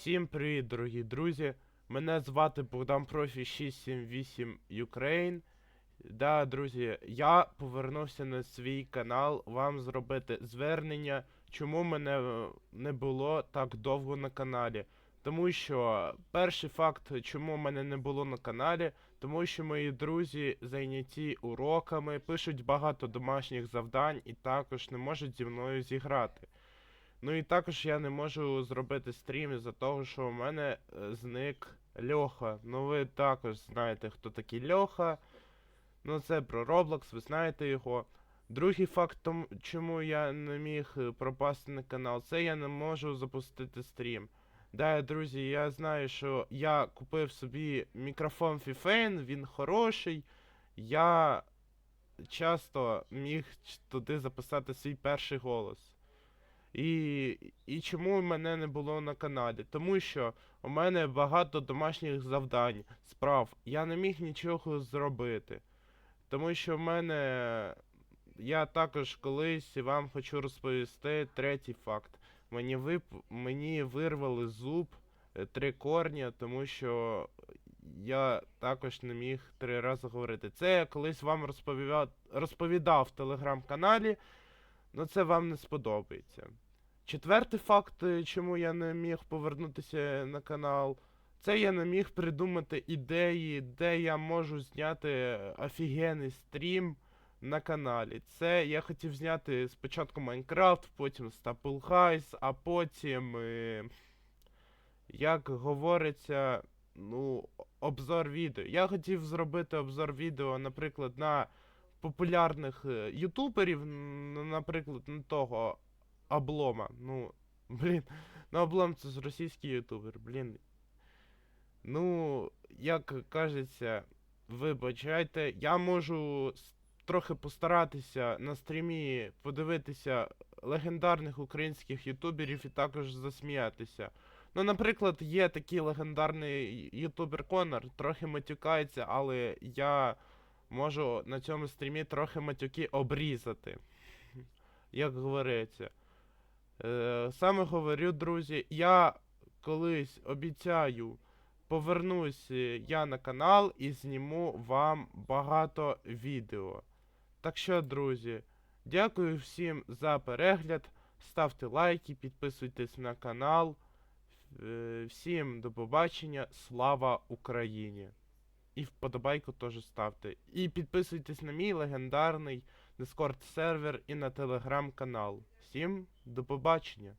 Всім привіт, дорогі друзі! Мене звати Богдан Профі 678 Ukraine. Да, друзі, я повернувся на свій канал вам зробити звернення, чому мене е, не було так довго на каналі. Тому що перший факт, чому мене не було на каналі, тому що мої друзі зайняті уроками, пишуть багато домашніх завдань і також не можуть зі мною зіграти. Ну і також я не можу зробити стрім із-за того, що у мене е, зник Льоха. Ну ви також знаєте, хто такий Льоха. Ну це про Roblox, ви знаєте його. Другий факт, чому я не міг е, пропасти на канал, це я не можу запустити стрім. Да, друзі, я знаю, що я купив собі мікрофон Fifane, він хороший. Я часто міг туди записати свій перший голос. І, і чому мене не було на каналі? Тому що у мене багато домашніх завдань, справ. Я не міг нічого зробити. Тому що в мене. Я також колись вам хочу розповісти третій факт. Мені вип... мені вирвали зуб е, три корня, тому що я також не міг три рази говорити. Це я колись вам розповідав, розповідав в телеграм-каналі, але це вам не сподобається. Четвертий факт, е, чому я не міг повернутися на канал, це я не міг придумати ідеї, де я можу зняти офігенний стрім на каналі. Це я хотів зняти спочатку Майнкрафт, потім Staple а потім, е, як говориться, ну, обзор відео. Я хотів зробити обзор відео, наприклад, на популярних е, ютуберів, наприклад, на того облома. Ну, блін, ну облом це російський ютубер, блін. Ну, як кажеться, вибачайте, я можу трохи постаратися на стрімі подивитися легендарних українських ютуберів і також засміятися. Ну, наприклад, є такий легендарний ютубер Конор, трохи матюкається, але я можу на цьому стрімі трохи матюки обрізати. Як говориться. Е, саме говорю, друзі, я колись обіцяю, повернусь е, я на канал і зніму вам багато відео. Так що, друзі, дякую всім за перегляд. Ставте лайки, підписуйтесь на канал. Е, Всім до побачення, слава Україні! І вподобайку теж ставте. І підписуйтесь на мій легендарний Discord сервер і на телеграм канал. Всім до побачення!